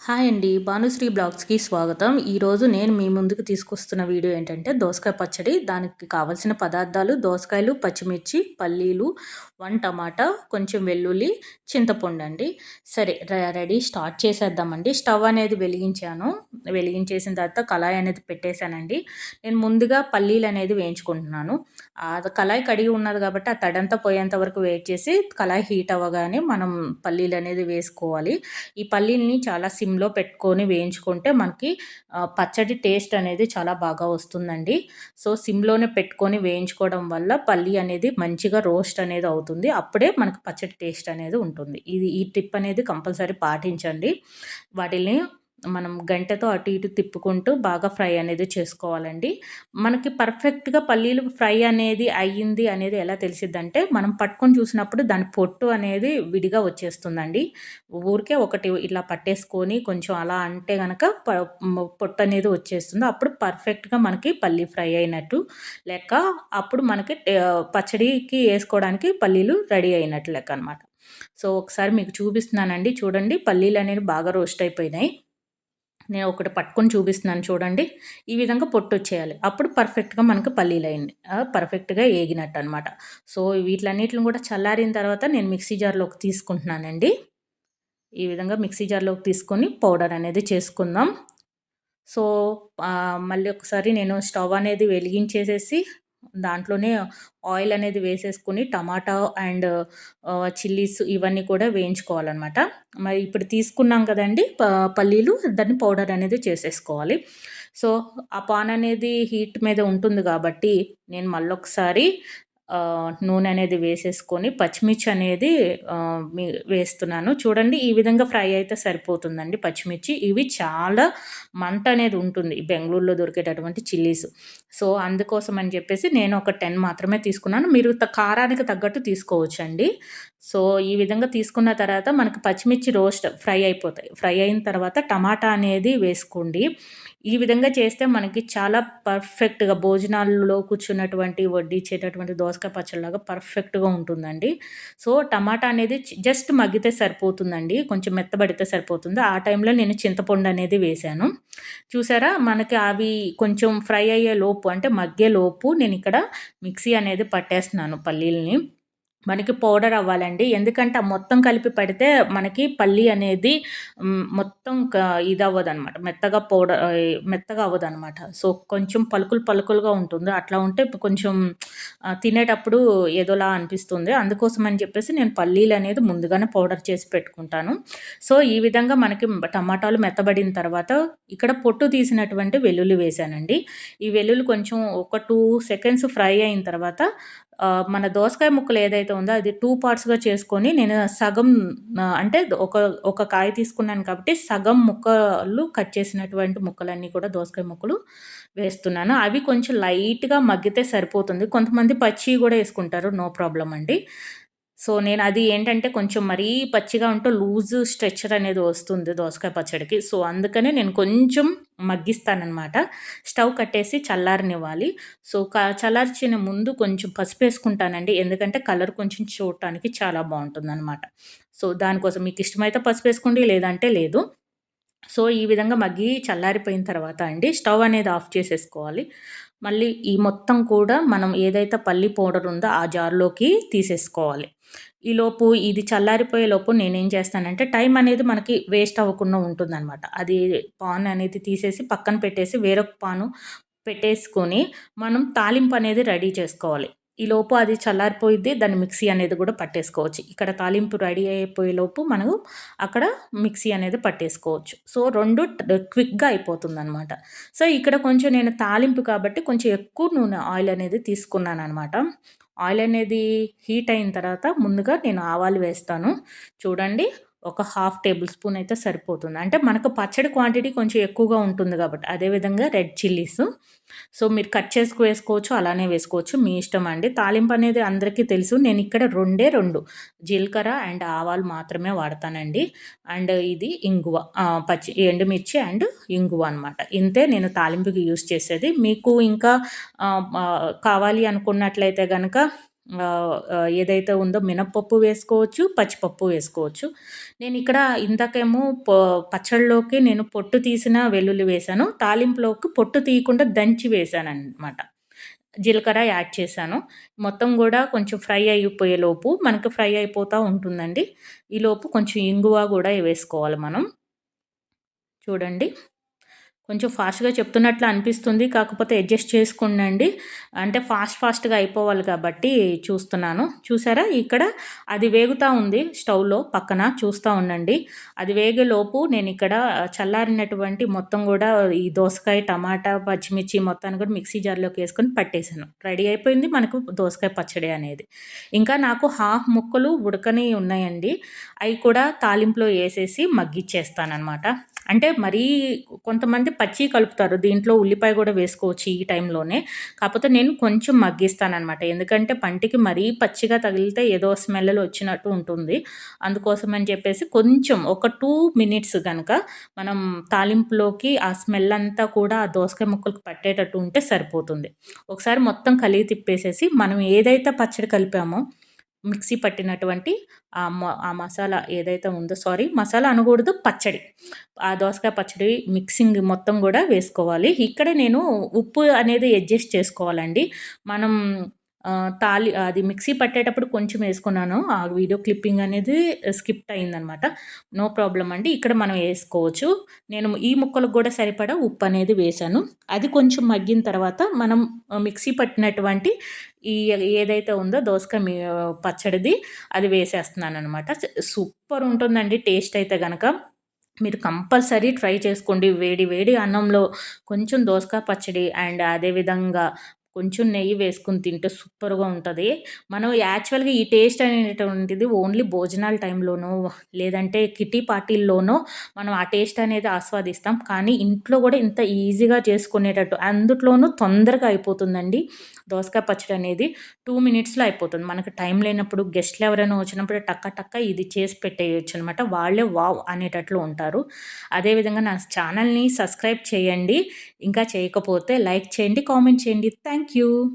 Hi అండి భానుశ్రీ బ్లాగ్స్కి స్వాగతం. ఈరోజు నేను మీ ముందుకు తీసుకొస్తున్న వీడియో ఏంటంటే దోసకాయ పచ్చడి. దానికి కావలసిన పదార్థాలు దోసకాయలు పచ్చిమిర్చి పల్లీలు వన్ టమాటా కొంచెం వెల్లుల్లి చింతపండు అండి. సరే రెడీ స్టార్ట్ చేసేద్దామండి. స్టవ్ అనేది వెలిగించాను. వెలిగించేసిన తర్వాత కళాయి అనేది పెట్టేశానండి. నేను ముందుగా పల్లీలు అనేది వేయించుకుంటున్నాను. కళాయి కడిగి ఉన్నది కాబట్టి ఆ తడంతా పోయేంత వరకు వెయిట్ చేసి కళాయి హీట్ అవ్వగానే మనం పల్లీలు అనేది వేసుకోవాలి. ఈ పల్లీలని చాలా సిమ్లో పెట్టుకొని వేయించుకుంటే మనకి పచ్చడి టేస్ట్ అనేది చాలా బాగా వస్తుందండి. సో సిమ్లోనే పెట్టుకొని వేయించుకోవడం వల్ల పల్లి అనేది మంచిగా రోస్ట్ అనేది అవుతుంది. అప్పుడే మనకు పచ్చడి టేస్ట్ అనేది ఉంటుంది. ఇది ఈ టిప్ అనేది కంపల్సరీ పాటించండి. వాటిని మనం గంటతో అటు ఇటు తిప్పుకుంటూ బాగా ఫ్రై అనేది చేసుకోవాలండి. మనకి పర్ఫెక్ట్గా పల్లీలు ఫ్రై అనేది అయ్యింది అనేది ఎలా తెలిసిద్దంటే మనం పట్టుకొని చూసినప్పుడు దాని పొట్టు అనేది విడిగా వచ్చేస్తుందండి. ఊరికే ఒకటి ఇలా పట్టేసుకొని కొంచెం అలా అంటే కనుక పొట్టు అనేది వచ్చేస్తుంది. అప్పుడు పర్ఫెక్ట్గా మనకి పల్లీ ఫ్రై అయినట్టు లెక్క అప్పుడు మనకి పచ్చడికి వేసుకోవడానికి పల్లీలు రెడీ అయినట్టు లెక్క అనమాట సో ఒకసారి మీకు చూపిస్తున్నానండి. చూడండి పల్లీలు అనేవి బాగా రోస్ట్ అయిపోయినాయి. నేను ఒకటి పట్టుకొని చూపిస్తున్నాను చూడండి. ఈ విధంగా పొట్టు వచ్చేయాలి. అప్పుడు పర్ఫెక్ట్గా మనకు పల్లీలు అయింది పర్ఫెక్ట్గా ఏగినట్టు అనమాట సో వీటిలన్నిటిని కూడా చల్లారిన తర్వాత నేను మిక్సీ జార్లోకి తీసుకుంటున్నానండి. ఈ విధంగా మిక్సీ జార్లోకి తీసుకొని పౌడర్ అనేది చేసుకుందాం. సో మళ్ళీ ఒకసారి నేను స్టవ్ అనేది వెలిగించేసేసి దాంట్లోనే ఆయిల్ అనేది వేసేసుకుని టమాటా అండ్ చిల్లీస్ ఇవన్నీ కూడా వేయించుకోవాలన్నమాట. మరి ఇప్పుడు తీసుకున్నాం కదండి పల్లీలు దాన్ని పౌడర్ అనేది చేసేసుకోవాలి. సో ఆ పాన్ అనేది హీట్ మీద ఉంటుంది కాబట్టి నేను మళ్ళొకసారి నూనె అనేది వేసేసుకొని పచ్చిమిర్చి అనేది వేస్తున్నాను. చూడండి ఈ విధంగా ఫ్రై అయితే సరిపోతుందండి పచ్చిమిర్చి. ఇవి చాలా మంట అనేది ఉంటుంది బెంగళూరులో దొరికేటటువంటి చిల్లీస్. సో అందుకోసం అని చెప్పేసి నేను ఒక టెన్ మాత్రమే తీసుకున్నాను. మీరు కారానికి తగ్గట్టు తీసుకోవచ్చండి. సో ఈ విధంగా తీసుకున్న తర్వాత మనకు పచ్చిమిర్చి రోస్ట్ ఫ్రై అయిపోతాయి. ఫ్రై అయిన తర్వాత టమాటా అనేది వేసుకోండి. ఈ విధంగా చేస్తే మనకి చాలా పర్ఫెక్ట్గా భోజనాల్లో కూర్చున్నటువంటి వడ్డించేటటువంటి దోసకాయ పచ్చడిలాగా పర్ఫెక్ట్గా ఉంటుందండి. సో టమాటా అనేది జస్ట్ మగ్గితే సరిపోతుందండి. కొంచెం మెత్తబడితే సరిపోతుంది. ఆ టైంలో నేను చింతపండు అనేది వేశాను. చూసారా? మనకి అవి కొంచెం ఫ్రై అయ్యే లోపు అంటే మగ్గే లోపు నేను ఇక్కడ మిక్సీ అనేది పట్టేస్తున్నాను పల్లీలని. మనకి పౌడర్ అవ్వాలండి. ఎందుకంటే మొత్తం కలిపి పడితే మనకి పల్లి అనేది మొత్తం ఇది అవ్వదు అనమాట మెత్తగా పౌడర్ మెత్తగా అవ్వదు అనమాట సో కొంచెం పలుకులు పలుకులుగా ఉంటుంది. అట్లా ఉంటే కొంచెం తినేటప్పుడు ఏదోలా అనిపిస్తుంది. అందుకోసం అని చెప్పేసి నేను పల్లీలు అనేది ముందుగానే పౌడర్ చేసి పెట్టుకుంటాను. సో ఈ విధంగా మనకి టమాటాలు మెత్తబడిన తర్వాత ఇక్కడ పొట్టు తీసినటువంటి వెల్లుల్లి వేసానండి. ఈ వెల్లుల్లి కొంచెం ఒక టూ సెకండ్స్ ఫ్రై అయిన తర్వాత మన దోసకాయ ముక్కలు ఏదైతే ఉందో అది టూ పార్ట్స్గా చేసుకొని నేను సగం అంటే ఒక ఒక కాయ తీసుకున్నాను కాబట్టి సగం ముక్కలు కట్ చేసినటువంటి ముక్కలన్నీ కూడా దోసకాయ ముక్కలు వేస్తున్నాను. అవి కొంచెం లైట్గా మగ్గితే సరిపోతుంది. కొంతమంది పచ్చి కూడా వేసుకుంటారు నో ప్రాబ్లం అండి. సో నేను అది ఏంటంటే కొంచెం మరీ పచ్చిగా ఉంటే లూజ్ స్ట్రెచ్చర్ అనేది వస్తుంది దోసకాయ పచ్చడికి. సో అందుకనే నేను కొంచెం మగ్గిస్తానమాట స్టవ్ కట్టేసి చల్లారనివ్వాలి. సో క చల్లార్చిన ముందు కొంచెం పసుపు వేసుకుంటానండి. ఎందుకంటే కలర్ కొంచెం చూడటానికి చాలా బాగుంటుంది అనమాట సో దానికోసం మీకు ఇష్టమైతే పసుపు వేసుకోండి లేదంటే లేదు. సో ఈ విధంగా మగ్గి చల్లారిపోయిన తర్వాత అండి స్టవ్ అనేది ఆఫ్ చేసేసుకోవాలి. మళ్ళీ ఈ మొత్తం కూడా మనం ఏదైతే పల్లి పౌడర్ ఉందో ఆ జార్లోకి తీసేసుకోవాలి. ఈలోపు ఇది చల్లారిపోయే లోపు నేనేం చేస్తానంటే టైం అనేది మనకి వేస్ట్ అవ్వకుండా ఉంటుందన్నమాట. అది పాన్ అనేది తీసేసి పక్కన పెట్టేసి వేరొక పాను పెట్టేసుకొని మనం తాలింపు అనేది రెడీ చేసుకోవాలి. ఈ లోపు అది చల్లారిపోయిద్ది దాన్ని మిక్సీ అనేది కూడా పట్టేసుకోవచ్చు. ఇక్కడ తాలింపు రెడీ అయిపోయే లోపు మనం అక్కడ మిక్సీ అనేది పట్టేసుకోవచ్చు. సో రెండు క్విక్గా అయిపోతుంది అనమాట సో ఇక్కడ కొంచెం నేను తాలింపు కాబట్టి కొంచెం ఎక్కువ నూనె ఆయిల్ అనేది తీసుకున్నాను అనమాట ఆయిల్ అనేది హీట్ అయిన తర్వాత ముందుగా నేను ఆవాలు వేస్తాను. చూడండి ఒక హాఫ్ టేబుల్ స్పూన్ అయితే సరిపోతుంది. అంటే మనకు పచ్చడి క్వాంటిటీ కొంచెం ఎక్కువగా ఉంటుంది కాబట్టి అదేవిధంగా రెడ్ చిల్లీస్. సో మీరు కట్ చేసుకు వేసుకోవచ్చు అలానే వేసుకోవచ్చు మీ ఇష్టం అండి. తాలింపు అనేది అందరికీ తెలుసు. నేను ఇక్కడ రెండే రెండు. జీలకర్ర అండ్ ఆవాలు మాత్రమే వాడతానండి. అండ్ ఇది ఇంగువ పచ్చి ఎండుమిర్చి అండ్ ఇంగువ అనమాట ఇంతే నేను తాలింపుకి యూస్ చేసేది. మీకు ఇంకా కావాలి అనుకున్నట్లయితే కనుక ఏదైతే ఉందో మినప్పప్పు వేసుకోవచ్చు పచ్చిపప్పు వేసుకోవచ్చు. నేను ఇక్కడ ఇందాకేమో పచ్చళ్ళలోకి నేను పొట్టు తీసిన వెల్లుల్లి వేశాను. తాలింపులోకి పొట్టు తీయకుండా దంచి వేశాను అనమాట జీలకర్ర యాడ్ చేశాను. మొత్తం కూడా కొంచెం ఫ్రై అయిపోయేలోపు మనకు ఫ్రై అయిపోతూ ఉంటుందండి. ఈలోపు కొంచెం ఇంగువ కూడా వేసుకోవాలి మనం. చూడండి. కొంచెం ఫాస్ట్గా చెప్తున్నట్లు అనిపిస్తుంది. కాకపోతే అడ్జస్ట్ చేసుకుండండి. అంటే ఫాస్ట్ ఫాస్ట్గా అయిపోవాలి కాబట్టి చూస్తున్నాను. చూసారా? ఇక్కడ అది వేగుతూ ఉంది స్టవ్లో పక్కన చూస్తూ ఉండండి. అది వేగేలోపు నేను ఇక్కడ చల్లారినటువంటి మొత్తం కూడా ఈ దోసకాయ టమాటా పచ్చిమిర్చి మొత్తాన్ని కూడా మిక్సీ జార్లోకి వేసుకొని పట్టేశాను రెడీ అయిపోయింది మనకు దోసకాయ పచ్చడి అనేది. ఇంకా నాకు హాఫ్ ముక్కలు ఉడకని ఉన్నాయండి. అవి కూడా తాలింపులో వేసేసి మగ్గిచ్చేస్తానమాట అంటే మరీ కొంతమంది పచ్చి కలుపుతారు. దీంట్లో ఉల్లిపాయ కూడా వేసుకోవచ్చు ఈ టైంలోనే. కాకపోతే నేను కొంచెం మగ్గిస్తానమాట ఎందుకంటే పంటికి మరీ పచ్చిగా తగిలితే ఏదో స్మెల్ వచ్చినట్టు ఉంటుంది. అందుకోసం అని చెప్పేసి కొంచెం ఒక టూ మినిట్స్ కనుక మనం తాలింపులోకి ఆ స్మెల్ అంతా కూడా ఆ దోసకాయ ముక్కలకు పట్టేటట్టు ఉంటే సరిపోతుంది. ఒకసారి మొత్తం కలిగి తిప్పేసేసి మనం ఏదైతే పచ్చడి కలిపామో మిక్సీ పట్టినటువంటి ఆ మసాలా ఏదైతే ఉందో సారీ మసాలా అనకూడదు పచ్చడి. ఆ దోసకాయ పచ్చడి మిక్సింగ్ మొత్తం కూడా వేసుకోవాలి. ఇక్కడ నేను ఉప్పు అనేది అడ్జస్ట్ చేసుకోవాలండి. మనం తాలి అది మిక్సీ పట్టేటప్పుడు కొంచెం వేసుకున్నాను. ఆ వీడియో క్లిప్పింగ్ అనేది స్కిప్ అయిందనమాట. నో ప్రాబ్లం అండి. ఇక్కడ మనం వేసుకోవచ్చు. నేను ఈ ముక్కలకు కూడా సరిపడా ఉప్పు అనేది వేశాను. అది కొంచెం మగ్గిన తర్వాత మనం మిక్సీ పట్టినటువంటి ఈ ఏదైతే ఉందో దోసకాయ పచ్చడిది అది వేసేస్తున్నాను అనమాట సూపర్ ఉంటుందండి. టేస్ట్ అయితే కనుక మీరు కంపల్సరీ ట్రై చేసుకోండి. వేడి వేడి అన్నంలో కొంచెం దోసకాయ పచ్చడి అండ్ అదేవిధంగా కొంచెం నెయ్యి వేసుకుని తింటే సూపర్గా ఉంటుంది. మనం యాక్చువల్గా ఈ టేస్ట్ అనేటువంటిది ఓన్లీ భోజనాల టైంలోనో లేదంటే కిటీ పార్టీల్లోనో మనం ఆ టేస్ట్ అనేది ఆస్వాదిస్తాం. కానీ ఇంట్లో కూడా ఇంత ఈజీగా చేసుకునేటట్టు అందుట్లోనూ తొందరగా అయిపోతుందండి దోసకాయ పచ్చడి అనేది. టూ మినిట్స్లో అయిపోతుంది. మనకు టైం లేనప్పుడు గెస్ట్లు ఎవరైనా వచ్చినప్పుడు టక్క టక్క ఇది చేసి పెట్టేయచ్చు అనమాట వాళ్ళే వావ్ అనేటట్లు ఉంటారు. అదేవిధంగా నా ఛానల్ని సబ్స్క్రైబ్ చేయండి. ఇంకా చేయకపోతే లైక్ చేయండి కామెంట్ చేయండి. Thank Thank you.